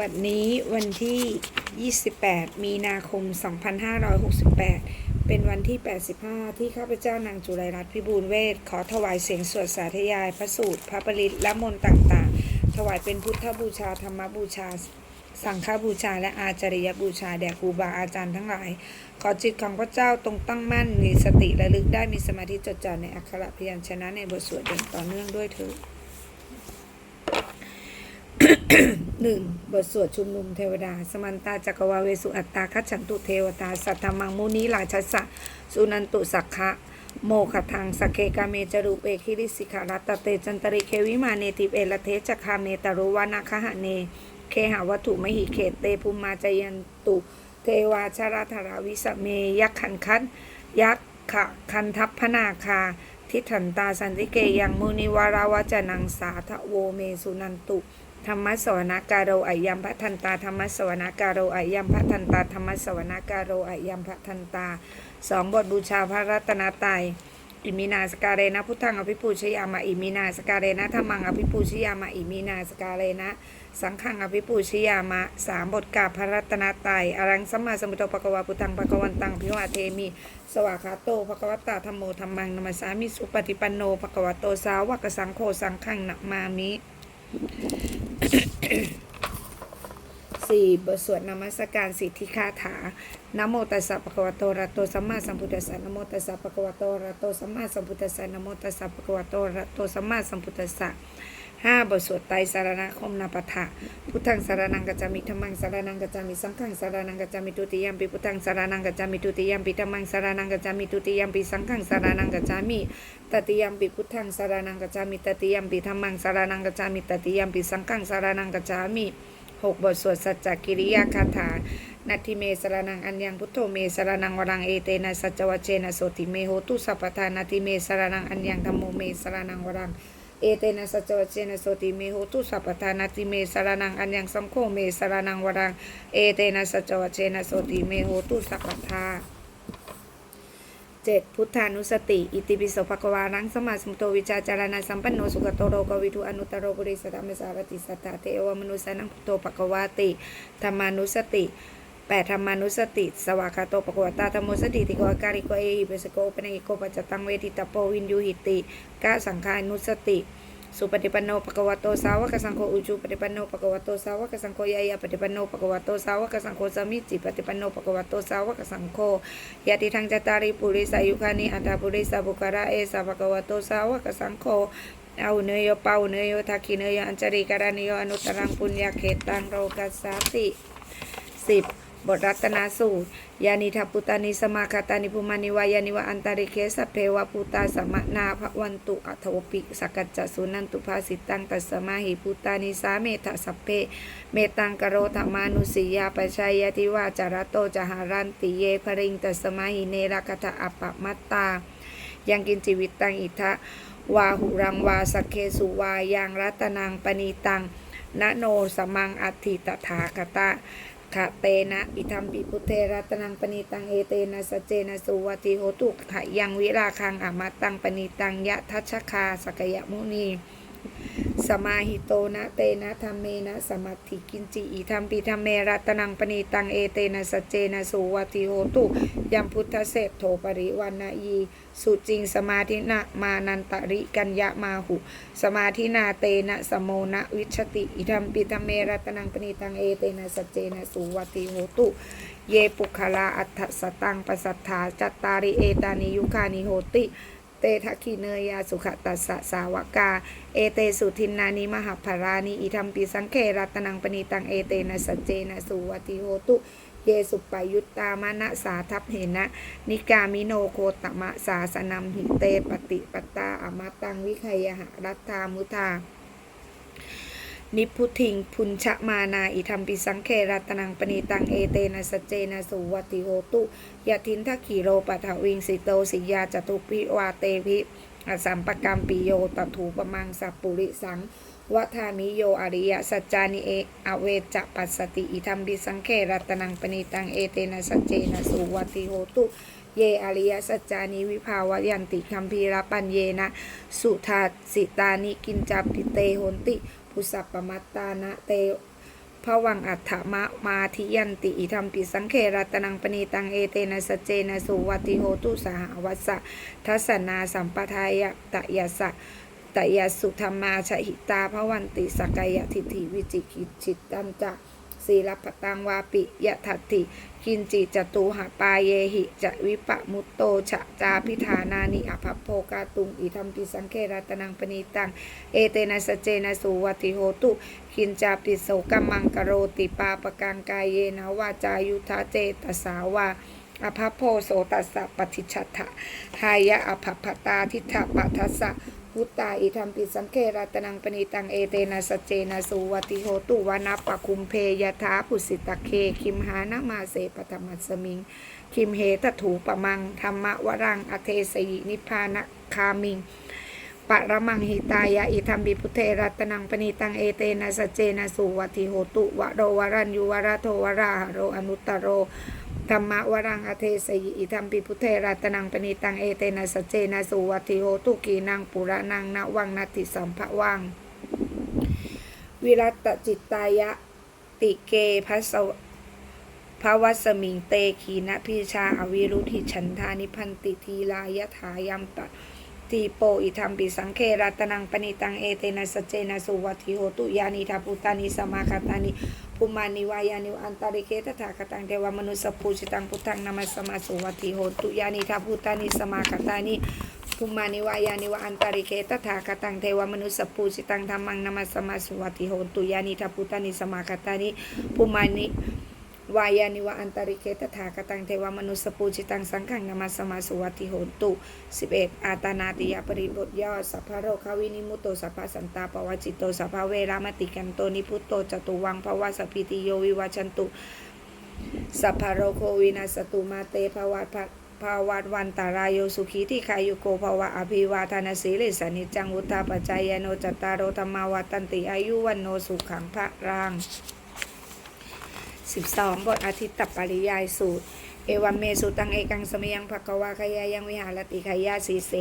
บัดนี้วันที่ 28 มีนาคม 2568 เป็นวันที่ 85 ที่ข้าพเจ้านางจุไรรัตน์พิบูลเวทขอถวายเสียงสวดสาธยาย พระสูตร พระปริตและมนต์ต่างๆ ถวายเป็นพุทธบูชา ธรรมบูชา สังฆบูชา และอาจาริยบูชา แด่ครูบาอาจารย์ทั้งหลาย ขอจิตของพระเจ้าตรงตั้งมั่น มีสติระลึกได้มีสมาธิจดจ่อในอักขระพยัญชนะในบทสวดอย่างต่อเนื่องด้วยเถิด หนึ่งบทสวดชุมนุมเทวดา สมันตาจักวาเวสุอัตตาคัจฉันตุเทวตา สัทธมังมุนีราชสะสุนันตุสักขะโมขทังสกเคกาเมจรูเอคิริสิขารัตเตจันตริเควิมาเนติเอละเทจักคาเมตารุวานาคหะเน เคหาวัตถุมหิเขตเตภูมิมาจยันตุ เทวาชราธราวิสเมยักขันคันยักขะคันทัพพนาคา ทิฏฐันตาสันติเกยังมุนิวาราวจนังสาทะโวเมสุนันตุ ธรรมสวนาการโรอยัมพะทันตาธรรมสวนาการโรอยัมพะทันตาธรรมสวนาการโรอยัมพะทันตาสองบทบูชาพระรัตนตรัยอิมินาสการเรนะพุทธังอภิปูชยามาอิมินาสการเรนะธรรมังอภิปูชยามาอิมินาสการเรนะ สังฆังอภิปูชยามะสามบทกราบพระรัตนตรัยอรังสัมมาสัมพุทโธปะกวาพุทธังปะกวันตังพิวาเทมิ สวากาโตภะคะวตาธรรมโมธรรมังนมัสสามิสุปฏิปันโนภะควโตสาวกสังโฆสังฆังนะมามิ สี่บทสวดนมัสการสิทธิคาถานโมตัสสะปะคะวะโตระโตสัมมาสัมพุทธัสสะนโมตัสสะปะคะวะโตระโตสัมมาสัมพุทธัสสะนโมตัสสะปะคะวะโตระหะโตสัมมาสัมพุทธัสสะ ห้าบทสวดไตรสารณคมนาปะทะพุทธังสารนังกัจจามิธรรมังสารนังกัจจามิสังฆังสารนังกัจจามิตุติยมปิพุทธังสารนังกัจจามิตุติยมปิธรรมังสารนังกัจจามิตุติยมปิสังฆังสารนังกัจจามิตติยมปิพุทธังสารนังกัจจามิตติยมปิธรรมังสารนังกัจจามิตติยมปิสังฆังสารนังกัจจามิหกบทสวดสัจจกิริยาคาถานาทิเมสรนังอัญญังพุทโธเมสรนังวรังเอเตนะสัจวเจนะโสติเมโหตุสัพพทานาทิเมสรนังอัญญังธรรมโมเมสรนังวรัง เอเตนะสัจวเจนะโสติเมโหตุสัพพทานาทิเมสรนังอัญญังสังโฆเมสรนังวรังเอเตนะสัจวเจนะโสติเมโหตุสัพพทาเจ็ดพุทธานุสติ อิติปิโสภควารังสมาสมุโตวิจาจารณะสัมปันโนสุขโตโรกวิทุอนุตโรบุริสธรรมสารติสัตตะเทวมนุสานังพุทโตภควาติธรรมานุสติ แปดธรรมานุสติ สวากาโตปะกวตาธรรมโมสติติโกอาการิโกเอหิเปสโกปะเนหิโกปัจจตังเวทิตาโปวินยูหิติกะสังฆานุสติ สุปฏิปันโนปะกวโตสาวกสังโฆอุจุปฏิปันโนปะกวโตสาวกสังโฆยายาปฏิปันโนปะกวโตสาวกสังโฆสามิจิปฏิปันโนปะกวโตสาวกสังโฆยะติทังจตาริปุริสายุคานิอัตตาปุริสาบุคาระเอสาปะกวโตสาวกสังโฆเอาเนยโยเปาเนยโยทักขิเนยโยอัญจริการณิโยอนุตตรังปุญญาเขตังโรกัสสาติสิบ บทรัตนสูตรยานิทัพพุตานิสมาคาตานิภูมานิวายานิวะอันตาริเคสเพวะพุตาสมะนาภวันตุอัทวปิสกัจจสุนันตุภาสิตังตัสสมาหิพุตานิสาเมทะสัพเพ เมตังกโรธรรมานุสียาปชัยยติวาจารโตจหารันติเยภริงตัสสมาหิเนรคทะอัปปมัตตา ยังกินจิวิตตังอิทะวาหุรังวาสเคสุวายังรัตนังปณีตังนโนสมังอัติตถาคตะ ขะเตนะอิทัมปิพุเทรัตนังปณีตังเอเตนะสเจนะสุวัติโหตุขะยังวิราคังอมตังปณีตังยะทัชคาสกยมุนี สมาหิโตนะเตนะธรรมเมนะสมัตถิกินจิอิธรรมปิธรรมเมรัตนังปณีตังเอเตนะสเจนะสุวัติโหตุยัมพุทธเสพโทปริวันนยีสุจริงสมาธินะมานันตริกัญญามาหุ สมาธินาเตนะสมโมนะวิชติ อิธรรมปิธรรมเมรัตนังปณีตังเอเตนะสเจนะสุวัติโหตุเยปุคลาอัฏฐสตังปสัทธาจัตตาริเอตานิยุคานิโหติ เตทักขีเนยาสุขตัสสะสาวกา เอเตสุทินนานิมหาภารานิอิทัมปิสังเครัตนังปณีตังเอเตนะสัจเจนะสุวัติโหตุ เยสุปายุตตามะนะสาทัพเหนะ นิกามิโนโคตมะสาสนัมหิเตปฏิปตาอมตังวิคยหะรัตตามุทา นิพพุทิง พุญชะมานา อิทัมปิสังเครัตนังปณีตัง เอเตนะสเจนะสุวัติโหตุยะทินทักขีโรปัทวิงสิโตสิยาจตุปิวาเตพิอสัมปกรรมปิโยตถูปมังสัปุริสังวัฏามิโยอริยสัจจานิเออเวจปัสสติ อิทัมปิสังเครัตนังปณีตัง เอเตนะสเจนะสุวัติโหตุ เย อริยสัจจานิวิภาวยันติคัมภีรปัญเยนะ สุทาสิตานิกินจับปิเตโหนติพุสัปปมัตตานะเตภวังอัฏฐมะมาทิยันติอิธรรมปิสังเครัตนังปณีตังเอเตนะสเจนะสุวัติโหตุสหวัสสะทัสนาสัมปทายะตะยะสะตะยะสุธรรมาชหิตาภวันติสกายทิฏฐิวิจิกิจจิตตันจะ ศีลปตังวาปิยะทัตติกินจิจตุหปายเยหิจะวิปะมุตโตฉะจาพิธานานิอภพโภกาตุงอิธรรมปิสังเครัตนังปณีตัง เอเตนะสเจนะสุวัติโหตุคินจาปิโสกัมมังกโรติปาปกังกายเยนะวาจายุทาเจตสาวาอภพโพโสตัสสะปฏิชัตถะหายะอภพตาทิฏฐปัทัสสะ พุตตาอิธรรมปิสังเครัตนังปณีตังเอเตนะสเจนะสุวัติโหตุวานาปะคุมเพยทาปุสิตะเค คิมหานามาเสปตมัสสมิง คิมเหตถูปะมังธรรมวรังอเทสยินิพานะคามิงปะระมังหิตายะอิธรรมบิพุเทรัตนังปณีตังเอเตนะสเจนะสุวัติโหตุวะโรวรัญยุวระโทวราหโรอนุตตโร ธรรมะวรังอเทสยิอิธรรมปิพุเทรัตนังปณีตังเอเตนะสจเจนะสุวัติโหตุกีนังปุระนังนวังนาติสัมภวัง วิรัตจิตตายะติเกพัสวภวัสมิงเตขีนะพิชาอวิรุธิฉันทานิพันติทีลายถายัมปะทีโปอิธรรมปิสังเครัตนังปณิตังเอเตนะสเจนะสุวัติโหตุยานิทาปุตานิสมาคตานิ ภูมานิวายานิวอันตาริเกตถาคตังเทวมนุสปูชิตังพุทธังนามัสสมาสุวัติโหตุยานิทาพุตานิสมาคตานิภูมานิวายานิวอันตาริเกตถาคตังเทวมนุสปูชิตังธรรมังนามัสสมาสุวัติโหตุยานิทาพุตานิสมาคตานิภูมานิ วายานิวะอันตริเกตถาคตังเทวมนุสปูจิตังสังขังนามาสมาสุวัติโหนตุ11อาตานาติยาปริบทย่อสัพพโรคาวินิมุตโตสัพพสันตาปวจิตโตสัพพเวรามติกันโตนิพุตโตจตุวังภวะสพิติโยวิวัชันตุสัพพโรโควินาสตุมาเตภวัตภาวัตวันตารายโยสุขีที่ขายุโกภาวะอภิวาทนาสีเลสนิจังวุตาปัจจายโนจตตารโรธรรมาวัตันติอายุวันโนสุขังพระรัง 12 บทอาทิตตปริยายสูตร เอวัมเมสุตังเอกังสมยังภะกวาคยายังวิหารติขยาสีเส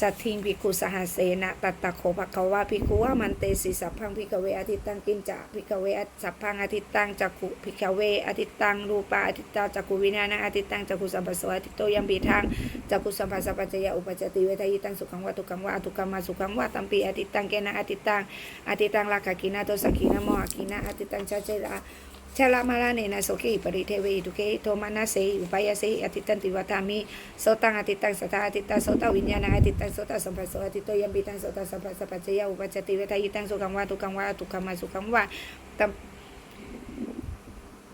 สัทธิงภิกุสหเสนะตัตตะโขภะกวาภิกุวามันเตสิสัพพังภิกเวอาทิตตังกินจะภิกเวสัพพังอาทิตตังจักขุภิกเวอาทิตตังรูปาอาทิตตาจักขุวิญญาณังอาทิตตังจักขุสัมปัสสวะอาทิตโตยัมปีทางจักขุสัมปัสสะปัจจยะอุปจติเวทายตังสุขังวะทุกังวะอทุกังมาสุขังวะตัมปีอาทิตตังเกนะอาทิตตังอาทิตตังลาคกินาโตสักขีนะโมหกินะอาทิตตังชาเจระ ชาลามาลาเนนะโสเกปริเทวีทุเกโทมานาเสอุปายาเสอติตันติวัตามิโสตังอติตังสตาอติตังโสตวิญญาณังอติตังโสตสัมปัสสอติโตยัมปิตังโสตสัมปัสสะปัจจยอุปจจติเวทายตังสุขังวะทุกังวะทุกังมาสุขังวะตัม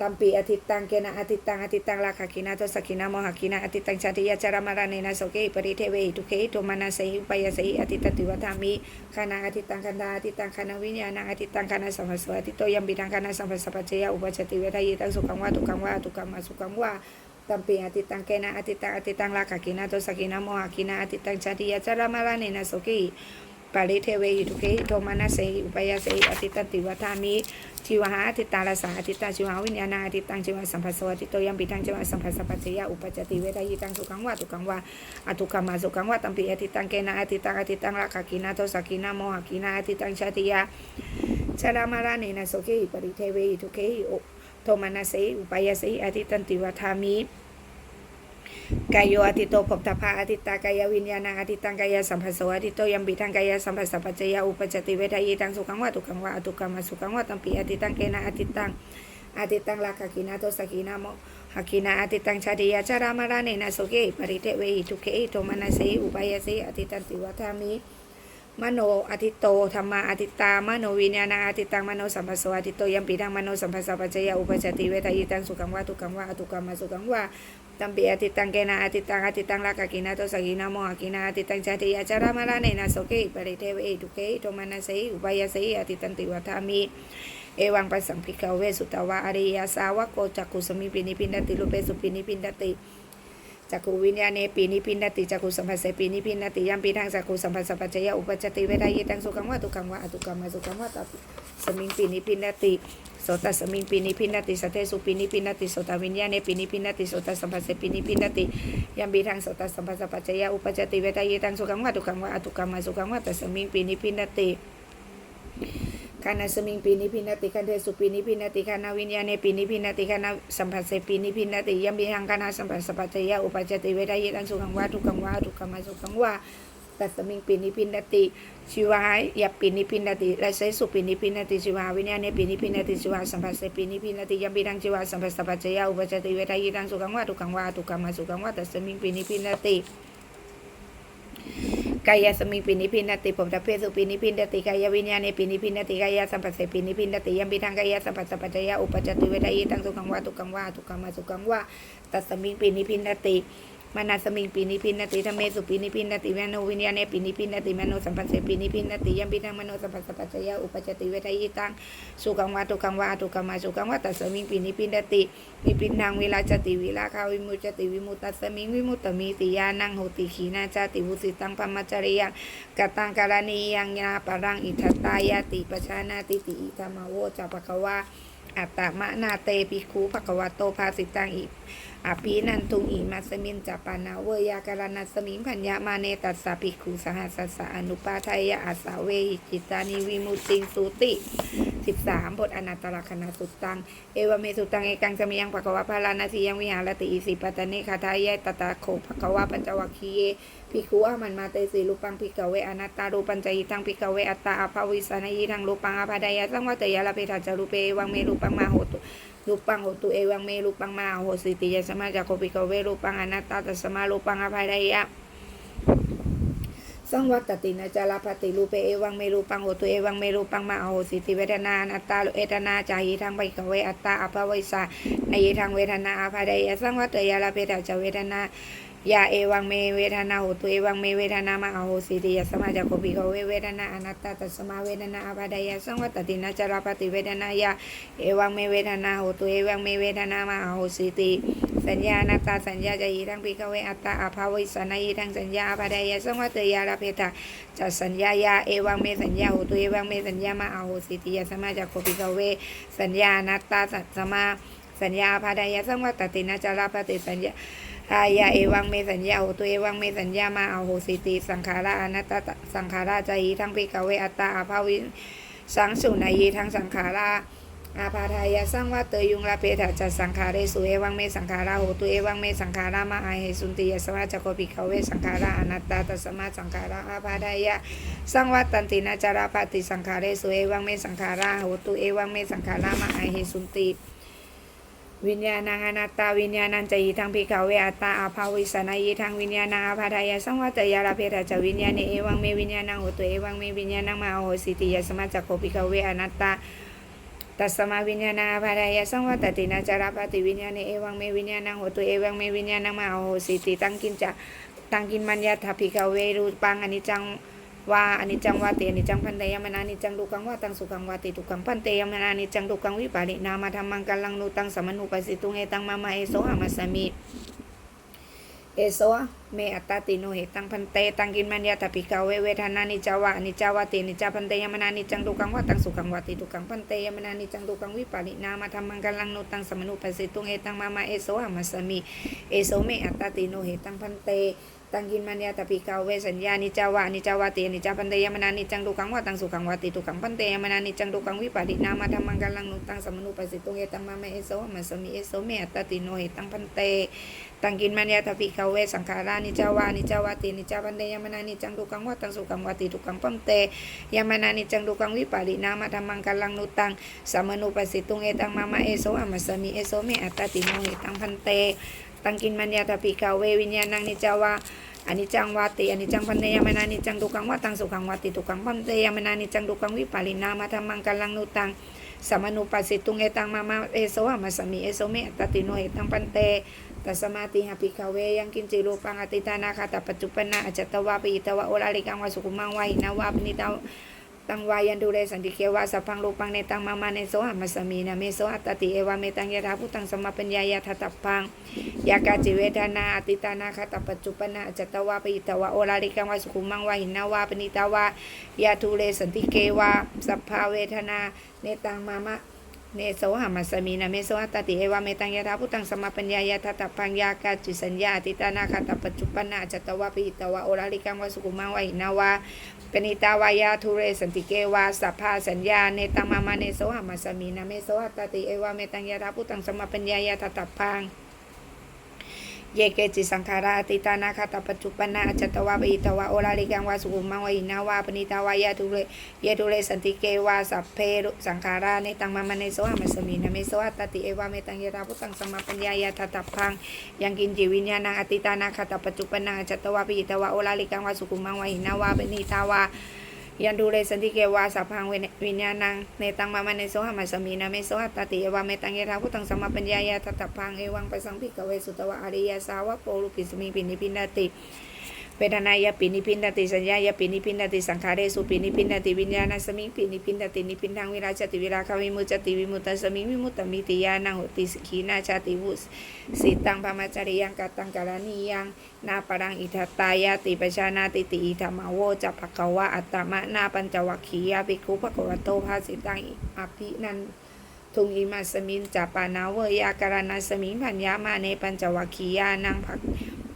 ตัมปีอติตังเกนะอติตังอติตังลาคกินาโตสกินาโมหกินาอติตังชาติยะจารมาลาเนนะโสเกปริเทเวทุเกโทมานาเสอุปายาเสอติตติวัตามิคานาอติตังคันดาอติตังคานาวิญญาณังอติตังคานาสัมปัสสะอติโตยัมปิตังคานาสัมปัสสะปัจเจยอุปจติเวทายตังสุขังวะทุกังวะทุกังมาสุขังวะตัมปีอติตังเกนะอติตังอติตังลาคกินาโตสกินาโมหกินาอติตังชาติยะจารมาลาเนนะโสกิ ปาริเทเวหิทุเกหิโทมานาเสหิอุปยาเสหิอติตันติวัฏามิชีวหาติตาลาสาอติตาชีวหาวิญญาณังอติตังชีวสัมภัสสวะอติโตยัมปิตังชีวสัมภัสสปัจจยะอุปจติเวทายตังสุขังวะทุกังวะอทุกขมาสุขังวะตัมปีอติตังเกนะอติตังอติตังลาคกินาโตสกินาโมหกินาอติตังชาติยะชารามาลาเนนะโสกิปริเทเวหิทุเกหิโทมานาเสหิอุปยาเสหิอติตันติวัฏามิ กายโยอติโตภพตภาอติตากายวิญญาณังอติตังกายสัมภัสสวอติโตยัมปิทังกายสัมภัสสะปัจจยาอุปจติเวทายตังสุขังวะทุกขังวะอตุกขังมาสุขังวะตัมปีอติตังเกนะอติตังอติตังลาคกินาโตสกินาโมหกินาอติตังชาติยาชารามาราเนนะโสเกปริเทเวหิทุเกหิโทมานาเสอุปายาเสอติตันติวัฏามิ มโนอติโตธรรมาอติตามโนวิญญาณังอติตังมโนสัมภัสสวอติโตยัมปีทังมโนสัมภัสสปัจจยาอุปจติเวทายตังสุขังวะทุกังวะอทุกังมาสุขังวะตัมปีอติตังเกนะอติตังอติตังลากากินาโตสกินาโมหกินาอติตังชาติยาจารามาลาเนนะโสเกปริเทเวทุเกโทมานาเสอุปายาเสอติตันติวัฏามิเอวังปัสสังพิกเวสุตวะอริยาสาวกโกจักขุสมิปินิพินติลุเปสุปินิพินติ จักขุวิญญาเนปีนิพินดติจักขุสัมภัสเสปีนิพินดติยัมปีทังจักขุสัมภัสสะปัจจยอุปจติเวทายตังสุขังวะทุกขังวะอทุกขังมาสุขังวะตัสมิงปีนิพินดติโสตสมิงปีนิพินดติสัทเทสุปีนิพินดติโสตวิญญาเนปีนิพินดติโสตสัมภัสเสปีนิพินดติยัมปีทังโสตสัมภัสสะปัจจยอุปจติเวทายตังสุขังวะทุกขังวะอทุกขังมาสุขังวะตัสมิงปีนิพินดติ คานาสมิงปีนิพินาติคันเทสุปีนิพินาติคานาวิญญาเนปีนิพินาติคานาสัมผัสเสปีนิพินาติยัมบิหังคานาสัมผัสสปัจจยะอุปจจติเวทายตังสุขังวาทุกังวาทุกขมาสุขังวาตัสมิงปีนิพินาติชิวายยับปีนิพินาติและเสสุปีนิพินาติชิวาวิญญาเนปีนิพินาติชิวาสัมผัสเสปีนิพินาติยัมบิหังชิวาสัมผัสสปัจจยะอุปจติเวทายตังสุขังวาทุกังวาทุกขมาสุขังวาตัสมิงปีนิพินาติ กายสมิงปินิพินติผมตะเพสุปินิพินติกายวิญญาณปินิพินติกายสัมปัสเสปินิพินติยัมปิทังกายสัมปัสสปัจจยะอุปจติเวทายตังสุขังวาทุกังวาทุกังมาสุกังวาตัสมิงปินิพินติ มานาสมิงปินิพินนติธรรมเมสุปินิพินนติมโนวิญญาณปินิพินนติมโนสัมปัสเสปินิพินนติยัมปิทังมโนสัมปัสสะปัจจยะอุปจติเวทายตังสุขังวาทุกังวาทุกังมาสุกังวาตัสมิงปินิพินนติวิปินังวิลาจติวิลาคาวิมุจติวิมุตตัสมิงวิมุตตมิติยานังโหติขีนาจติวุสิตังปมัจจริยังกตังการณียังยาปรังอิทัตตายาติปชานาติติอิธรรมโวจะปะควาอัตตมะนาเตปิคูภควโตภาสิตังอิ อภินันทุงอิมัสมินจัปปานาเวยาการนัสมิงพัญญามาเนตัสสะปิคูสหัสสะสะอนุปาทายะอาสาเวหิจิตานิวิมุตติงสุติ13บทอนัตตลกนาสุตัง เอวเมสุตังเอกังสมิยังภควะพาลานาสียังวิหารติอิสิปัตเนคาทายะตตาโคภควะปัญจวัคคีเยภิกขุอามันมาเตสีรูปังภิกเวอนัตตารูปัญจยิทังภิกเวอัตตาอภาวิสานยิทังรูปังอภาดายะสังวัตยาลาเพทัจารูเปวังเมรูปังมาโหตุ รูปังโหตุเอวังเมรูปังมาโหสิติยสมาจักโคปิกเวรูปังอนัตตาตัสมารูปังอภัยไดยะสังวัตตินะจาลาปติรูปเอวังเมรูปังโหตุเอวังเมรูปังมาโหสิติเวทนานัตตาเอตนาจาหิทังไปกเวอัตตาอภวิสาในยิทังเวทนาอภัยไดยะสังวัตยาลาเพตจเวทนา ยาเอวังเมเวทนาโหตุเอวังเมเวทนามาโหสิติยสมาจักโคปิกเวเวทนาอนัตตาตัสมาเวทนาอภาดยะสังวัตตินาจาลาภติเวทนายาเอวังเมเวทนาโหตุเอวังเมเวทนามาโหสิติสัญญาอนัตตาสัญญาจายิทังปิกเวอัตตาอภาวิสานายิทังสัญญาอภาดยะสังวัตยาลาเพตจัดสัญญายาเอวังเมสัญญาหตุเอวังเมสัญญามาอาโหสิติยสมาจากโคปิกเวสัญญาอนัตตาสัตสมาสัญญาพาดายะสังวัตตินาจารปฏิสัญญา อายาเอวังเมสัญญาโหตุเอวังเมสัญญามาอาโหสิติสังขาราอนัตตาสังขาราจายีทั้งปิกเวอัตตาอาภาวิสังสุนายีทั้งสังขาราอาพาทายะสังวัตเตยุงลาเพถาจัดสังขาเรสุเอวังเมสังขาราโหตุเอวังเมสังขารามาอาเหสุนติยสมาจักปิกเวสังขาราอนัตตาตัสมาสังขาราอาพาทายะสังวัตตันตินาจาราปฏิสังขารเรสุเอวังเมสังขาราโหตุเอวังเมสังขารามาไอเหสุนติ วิญญาณังอนัตตาวิญญาณังจยีทังพิกาเวอัตตาอาภาวิสนายีทังวิญญาณังอาภาทายาสังวัตยาลาเพระจวิญญาณเอวังเมวิญญาณังโหตุเอวังเมวิญญาณังมาโหสิติยสมาจักโคพิกาเวอนัตตาตัสมาวิญญาณอาภารายะสังวัตตินาจาราปฏิวิญญาณเอวังเมวิญญาณังโหตุเอวังเมวิญญาณังมาโหสิติตังกินจะตังกินมัญญาทัพพิกาเวรูปังอนิจจัง ว่าอันิจจังวาติอนิจจังพันเตยมนานิจจังดุกังว่าตังสุขังวาติทุกังพันเตยมนานิจจังดุกังวิปารินามาธรรมังกัลลังนุตังสมนุปัสสิตุงเอตังมามาเอโสหามัสมิเอโซเมอัตตาติโนเหตังพันเตตังกินมัญญาตปิกาเวเวทนานิจาวะนิจาวะตินิจาพันเตยมนานิจังดุกังวะตังสุขังวะติดุกังพันเตยมนานิจังดุกังวิปารินามาธรรมังกัลลังโนตังสมนุปัสสิตุงเอตังมามาเอโซหามัสมิเอโซเมอัตตาติโนเหตังพันเต ตังกินมัญญาตปิกาเวสัญญานิจาวะนิจาวะตินิจาพันเตยมนานิจังดุกังวะตังสุขังวะติดุกังพันเตยมนานิจังดุกังวิปารินามาธรรมังกัลลังโนตังสมนุปัสสิตุงเอตังมามเอโซมัสสมิเอโซเมตตาติโนเหตังพันเตตังกินมัญญาตปิกาเวสังขารานิจาวานิจาวาตินิจาปันเตยมนานิจังดุกังวัตังสุกังวาติทุกังปัมเตยมนานิจังดุกังวิปารินามาธรรมังกัลลังนุตังสามนุปัสสิตุงเอตังมามาเอโสมัสมิเอโสเมตติโนหิตังพันเต ตังกินมัญญาตปิกาเววิญญาณังนิจาวาอันิจจังวาติอันิจจังพันเตยมนานิจังดุกังวัตังสุกังวาติทุกังปัมเตยมนานิจังดุกังวิปารินามาธรรมังกัลังนุตังสมนุปัสสิตุงเอตังมามาเอโสหามัสสมิเอโสเมตติโนเอตังปันเตตัสมาติหาปิกาเวยังกินจิรูปังอติตานาคาตปัจจุปนาอจตวาปิตวะโอลาลิกังวาสุขุมังวาหินาวาปนิตา ตังวายันดูเรสันติเควาสัพพังรูปังเนตังมามาเนโสหามัสสมีนะเมโสอัตติเอวาเมตังยะธาพุตังสมะปัญญายะทัตพังยากาจิเวทนาอติตานาคาตปัจจุปนาจตวาปิตวาโอลาลิกังวาสุขุมังวาหินนาวาปนิตาวายาทุเรสันติเกวาสัพพาเวทนาเนตังมามะ เนโสหามัสสมีนะเมโสอัตตติเอวาเมตังยะถาพุตังสมาปัญญายะทัตพังยากาจิสัญญาติตานาคาตปัจจุปนาจตวะปิตวะโอราลิกังวสุกุมังวะหินาวาปณิตาวายาทุเรสันติเกวาสัพพาสัญญาเนตังมามาเนโสหามัสสมีนะเมโสอัตตติเอวาเมตังยะถาพุตังสมาปัญญายะทัตพัง เยเกจิสังขาราติตานาคาตปัจจุปนาจัตวาปิตวะโอลาลิกังวาสุขุมังวินาวาปณิตาวายาทุเรเยทุเรสันติเกวาสัพเพรุสังขาราเนตังมามาเนโสหามัสมีนะเมโสอัตติเอวาเมตังยะตาพุตังสมาปัญญายาทัตพังยังกินจิวิญญาณังอติตานาคาตปัจจุปนาจัตวาปิตวะโอลาลิกังวาสุขุมังวินาวาปณิตาวา ยันดูเรสันติเกวาสัพพังเวนวิญญาณังเนตังมามาในโซหามัสมีนะเมโซหัตตติเอวาเมตังเยทาพุตังสมมาปัญญายาทัตพังเอวังไปสังพิกเวสุตวะอริยสาวะโปรุปิสมิปินิพินาติ เวทนายปินิพินดาติสัญญายปินิพินดาติสังขารเรสุปินิพินดาติวิญญาณสมิงปินิพินดาตินิพินทางวิราชติวิราคาวิมุจติวิมุตตสมิงวิมุตตมิติยานังหติสขีนาชาติวุสสิตังพมจริยังกตังกาลานียังนาปรังอิทัตตายาติปชานาติติอิธรรมโวจะภควะอัตตมะนาปัญจวัคคียาภิกขุภควโตภาสิตังอภินันทุงอิมาสมินจาปานาเวยาการณาสมิงพัญญามาเนปัญจวัคคียานังภัก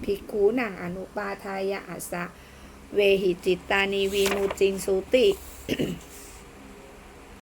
ภิกขุนังอนุปาทายะอัสสะ เวหิจิตตานีวีมุจิงสุติ